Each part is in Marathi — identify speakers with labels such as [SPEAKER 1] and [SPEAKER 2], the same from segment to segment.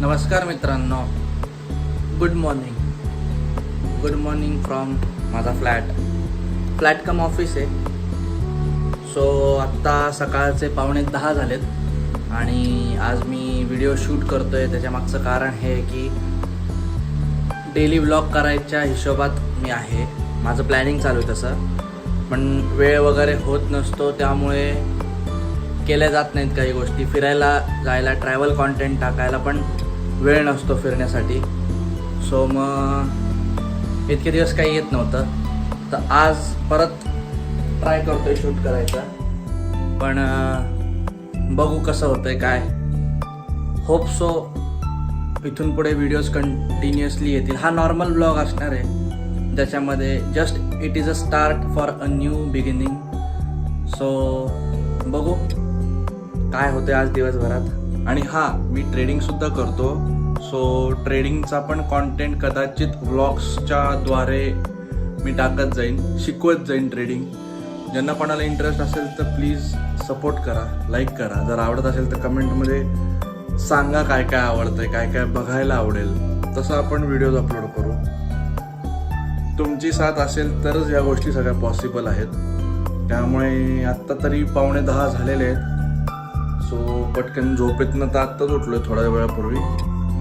[SPEAKER 1] नमस्कार मित्रांनो. Good morning good morning from माझा फ्लॅट फ्लॅट कम ऑफिस आहे. सो आत्ता सकाळचे पावणे दहा झालेत. आणि आज मी व्हिडिओ शूट करतो आहे त्याच्या मागचं कारण हे आहे की डेली व्लॉग करायच्या हिशोबात मी आहे. माझं प्लॅनिंग चालू आहे तसं. पण वेळ वगैरे होत नसतो. त्यामुळे केल्या जात नाहीत काही गोष्टी. फिरायला जायला ट्रॅव्हल कॉन्टेंट टाकायला पण वेळ नसतो फिरण्यासाठी. सो मग इतके दिवस काही येत नव्हतं. तर आज परत ट्राय करतो आहे शूट करायचा. पण बघू कसं होतं आहे काय. होप सो इथून पुढे व्हिडिओज कंटिन्युअसली येतील. हा नॉर्मल ब्लॉग असणार आहे. ज्याच्यामध्ये just it is a start for a new beginning so बघू. काय होतं आज दिवसभरात. आणि हा मी ट्रेडिंग सुद्धा करतो. सो ट्रेडिंगचा पण कॉन्टेंट कदाचित व्लॉग्सच्या द्वारे मी टाकत जाईन शिकवत जाईन ट्रेडिंग ज्यांना कोणाला इंटरेस्ट असेल तर प्लीज सपोर्ट करा लाईक करा. जर आवडत असेल तर कमेंटमध्ये सांगा काय काय आवडतंय काय काय बघायला आवडेल. तसं आपण व्हिडिओज अपलोड करू. तुमची साथ असेल तरच या गोष्टी सगळ्या पॉसिबल आहेत. त्यामुळे आत्ता तरी पावणे दहा झालेले आहेत. पटकन झोपेतनं तर आत्ताच उठलो आहे थोड्या वेळापूर्वी.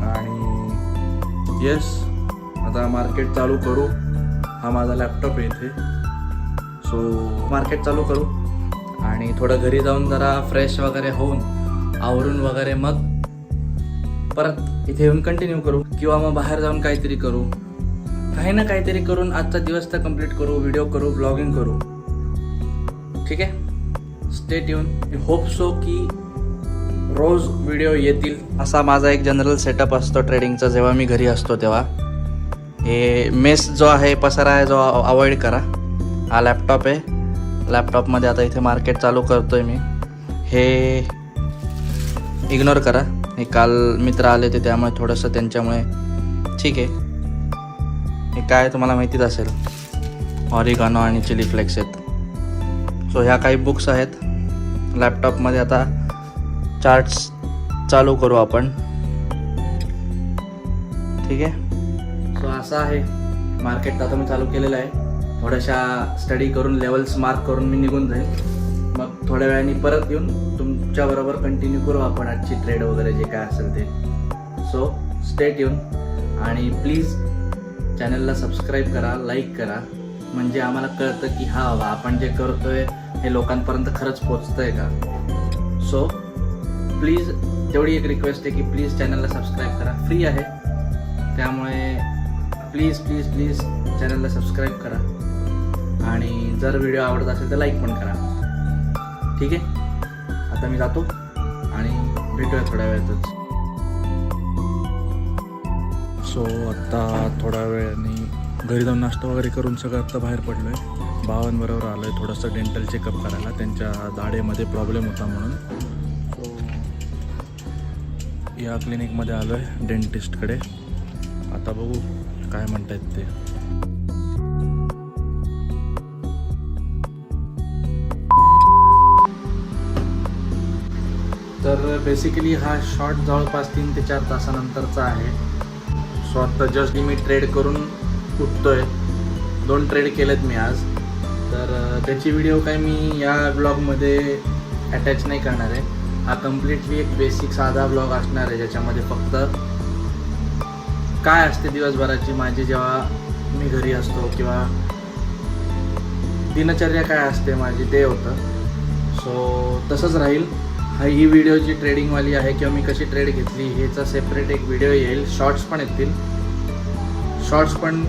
[SPEAKER 1] आणि येस आता मार्केट चालू करू. हा माझा लॅपटॉप आहे इथे. सो मार्केट चालू करू. आणि थोडं घरी जाऊन जरा फ्रेश वगैरे होऊन आवरून वगैरे मग परत इथे येऊन कंटिन्यू करू. किंवा मग बाहेर जाऊन काहीतरी करू. काही ना काहीतरी करून आजचा दिवस तर कंप्लीट करू व्हिडिओ करू ब्लॉगिंग करू. ठीक आहे? स्टेट येऊन होप सो की रोज व्हिडिओ येतील असा माझा एक जनरल सेटअप असतो ट्रेडिंगचा जेव्हा मी घरी असतो तेव्हा. हे मेस जो आहे पसारा आहे जो अवॉइड करा. हा लॅपटॉप आहे. लॅपटॉपमध्ये आता इथे मार्केट चालू करतो आहे मी. हे इग्नोर करा. हे काल मित्र आले ते त्यामुळे थोडंसं त्यांच्यामुळे ठीक आहे. हे काय तुम्हाला माहितीच असेल. ऑरिगानो आणि चिली फ्लेक्स आहेत. सो ह्या काही बुक्स आहेत. लॅपटॉपमध्ये आता चार्ट्स चालू करू आपण. ठीक आहे? सो असं आहे मार्केट आता मी चालू केलेलं आहे. थोड्याशा स्टडी करून लेवल्स मार्क करून मी निघून जाईल. मग थोड्या वेळाने परत येऊन तुमच्याबरोबर कंटिन्यू करू आपण आजची ट्रेड वगैरे जे काय असेल ते. सो स्टेट येऊन आणि प्लीज चॅनलला सबस्क्राईब करा लाईक करा. म्हणजे आम्हाला कळतं की हा बाबा आपण जे करतोय हे लोकांपर्यंत खरंच पोचतंय का? सो प्लीज तेवढी एक रिक्वेस्ट आहे की प्लीज चॅनलला सबस्क्राईब करा. फ्री आहे. त्यामुळे प्लीज प्लीज प्लीज चॅनलला सबस्क्राईब करा. आणि जर व्हिडिओ आवडत असेल तर लाईक पण करा. ठीक आहे? आता मी जातो आणि भेटूया थोड्या वेळातच. सो आत्ता थोड्या वेळाने घरी जाऊन नाश्ता वगैरे करून सगळं आत्ता बाहेर पडलो आहे बावनबरोबर आलो आहे थोडंसं डेंटल चेकअप करायला. त्यांच्या दाढेमध्ये प्रॉब्लेम होता म्हणून. या क्लिनिकमध्ये आलो आहे डेंटिस्टकडे आता बघू काय म्हणतायत ते. तर बेसिकली हा शॉर्ट जवळपास तीन ते चार तासानंतरचा आहे. सो आत्ता जस्ट मी ट्रेड करून उठतोय. दोन ट्रेड केलेत मी आज. तर त्याची व्हिडिओ काय मी या ब्लॉगमध्ये अटॅच नाही करणार आहे. हा कम्प्लिटली एक बेसिक साधा ब्लॉग असणार आहे ज्याच्यामध्ये फक्त काय असते दिवसभराची? माझी जेव्हा मी घरी असतो किंवा दिनचर्या काय असते माझी ते होतं. सो तसंच राहील. हा ही व्हिडिओ जी ट्रेडिंगवाली आहे किंवा मी कशी ट्रेड घेतली ह्याचा सेपरेट एक व्हिडिओ येईल. शॉर्ट्स पण येतील. शॉर्ट्स पण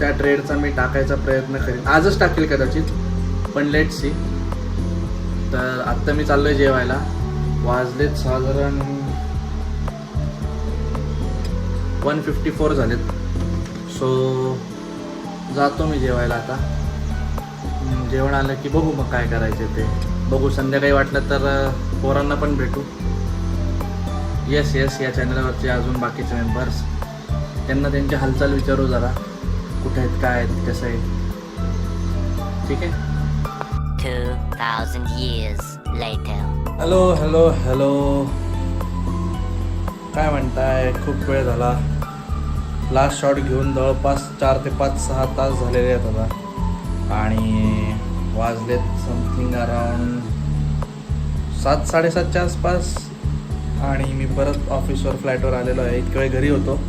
[SPEAKER 1] त्या ट्रेडचा मी टाकायचा प्रयत्न करेन. आजच टाकेल कदाचित पण लेट सी तर आत्ता मी चाललो आहे जेवायला. वाजलेत साधारण वन फिफ्टी फोर झालेत. सो जातो मी जेवायला आता. जेवण आलं की बघू मग काय करायचे ते. बघू संध्याकाळी वाटलं तर पोरांना पण भेटू. येस येस या चॅनलवरचे अजून बाकीचे मेंबर्स त्यांना त्यांची हालचाल विचारू जरा. कुठे आहेत काय आहेत कसं आहे. ठीक आहे?
[SPEAKER 2] 2,000 years. Later.
[SPEAKER 1] Hello hello hello काय म्हणताय? खूप वेळ झाला. लास्ट शॉट घेऊन जवळपास चार ते पाच सहा तास झालेले आहेत आता. आणि वाजलेत समथिंग अराउंड सात साडेसातच्या आसपास. आणि मी परत ऑफिसवर फ्लॅटवर आलेलो आहे. इतक्या वेळ घरी होतो.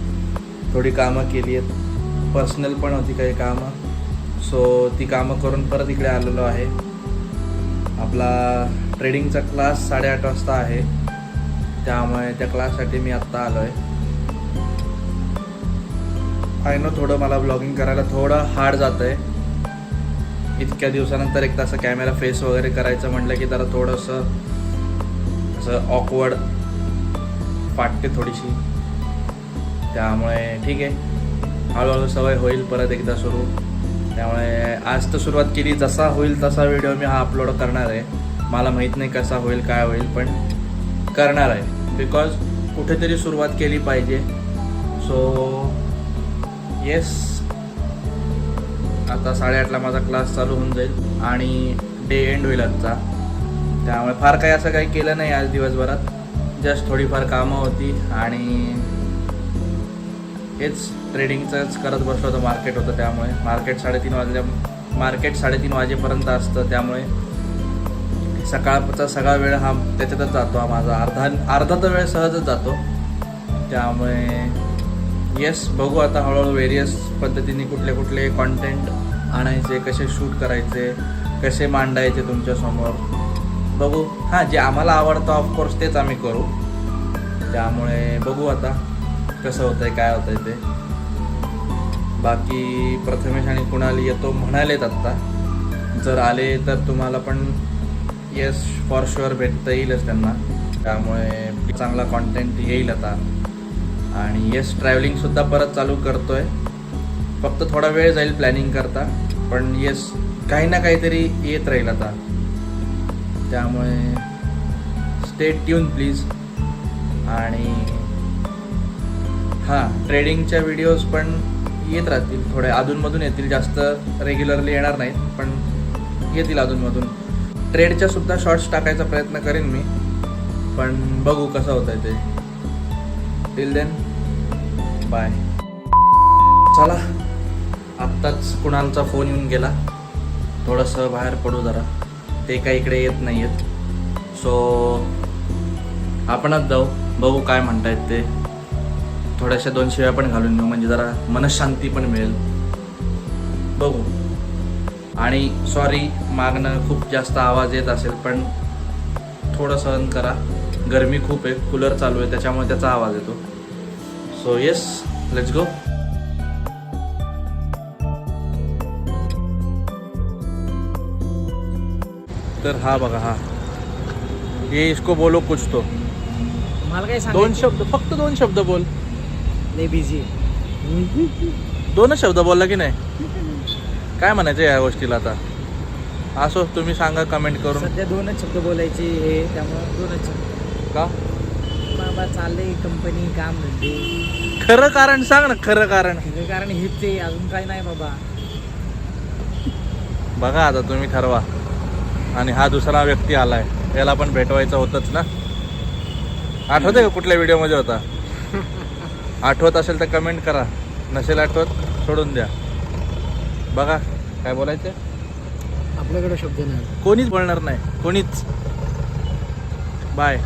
[SPEAKER 1] थोडी कामं केली आहेत. पर्सनल पण होती काही कामं. सो ती कामं करून परत इकडे आलेलो आहे. आपला ट्रेडिंगचा क्लास साडेआठ वाजता आहे. त्यामुळे त्या क्लाससाठी मी आत्ता आलो आहे आय नो थोडं मला ब्लॉगिंग करायला थोडं हार्ड जातं आहे इतक्या दिवसानंतर एकदा असं कॅमेरा फेस वगैरे करायचं म्हटलं की जरा थोडंसं असं ऑकवर्ड फाटते थोडीशी. त्यामुळे ठीक आहे. हळूहळू सवय होईल परत एकदा सुरू. त्यामुळे आज तर सुरुवात केली. जसा होईल तसा व्हिडिओ मी हा अपलोड करणार आहे. मला माहीत नाही कसा होईल काय होईल पण करणार आहे. बिकॉज कुठेतरी सुरुवात केली पाहिजे. सो येस आता साडेआठला माझा क्लास चालू होऊन जाईल आणि डे एंड होईल आजचा. त्यामुळे फार काही असं काही केलं नाही आज दिवसभरात. जस्ट थोडीफार कामं होती आणि हेच ट्रेडिंगचंच करत बसलो होतं. मार्केट होतं त्यामुळे. मार्केट साडेतीन वाजल्या मार्केट साडेतीन वाजेपर्यंत असतं त्यामुळे सकाळचा सगळा वेळ हा त्याच्यातच जातो हा माझा. अर्धा अर्धा तर वेळ सहजच जातो. त्यामुळे येस बघू आता हळूहळू वेरियस पद्धतीने कुठले कुठले कॉन्टेंट आणायचे कसे शूट करायचे कसे मांडायचे तुमच्यासमोर बघू. हां जे आम्हाला आवडतं ऑफकोर्स तेच आम्ही करू. त्यामुळे बघू आता कसं होतंय काय होतंय ते. बाकी प्रथमेश आणि कुणाल येतो म्हणालेत आत्ता. जर आले तर तुम्हाला पण येस फॉर शुअर भेटता येईलच त्यांना. त्यामुळे चांगला कॉन्टेंट येईल आता. आणि येस ट्रॅव्हलिंगसुद्धा परत चालू करतोय. फक्त थोडा वेळ जाईल प्लॅनिंग करता. पण येस काही ना काहीतरी येत राहील आता. त्यामुळे स्टे ट्यून प्लीज आणि हां ट्रेडिंगच्या व्हिडिओज पण येत राहतील. थोडे अधूनमधून येतील. जास्त रेग्युलरली येणार नाहीत पण येतील अधूनमधून. ट्रेडच्या सुद्धा शॉर्ट्स टाकायचा प्रयत्न करेन मी. पण बघू कसं होतं आहे ते. टिल देन बाय चला आत्ताच कुणालचा फोन येऊन गेला. थोडंसं बाहेर पडू जरा. ते काही इकडे येत नाही आहेत सो आपणच जाऊ. बघू काय म्हणतायत ते. थोड्याशा दोन शिव्या पण घालून घेऊ. म्हणजे जरा मनशांती पण मिळेल. बघू. आणि सॉरी मागणं खूप जास्त आवाज येत असेल पण थोडं सहन करा. गरमी खूप आहे कूलर चालू आहे त्याच्यामुळे त्याचा आवाज येतो. सो येस लेट्स गो तर हा बघा हा. ये इसको बोलो कुछ तो.
[SPEAKER 2] मला काय
[SPEAKER 1] दोन शब्द फक्त दोन शब्द बोल.
[SPEAKER 2] बिझी
[SPEAKER 1] दोनच शब्द बोलला की नाही? काय म्हणायचं या गोष्टीला आता? असो तुम्ही सांगा कमेंट करून.
[SPEAKER 2] सध्या दोनच शब्द बोलायचे हे त्यामुळे दोनच शब्द.
[SPEAKER 1] का?
[SPEAKER 2] बाबा चाललंय कंपनी काम धंदे.
[SPEAKER 1] खरं कारण सांग ना खरं कारण.
[SPEAKER 2] खरं कारण हेच आहे अजून काय नाही बाबा.
[SPEAKER 1] बघा आता तुम्ही ठरवा. आणि हा दुसरा व्यक्ती आलाय. याला पण भेटवायचं होतच ना? आठवते का कुठल्या व्हिडिओमध्ये होता? आठवत असेल तर कमेंट करा. नसेल आठवत सोडून द्या. बघा काय बोलायचं?
[SPEAKER 2] आपल्याकडे शब्द नाही.
[SPEAKER 1] कोणीच बोलणार नाही. कोणीच. बाय.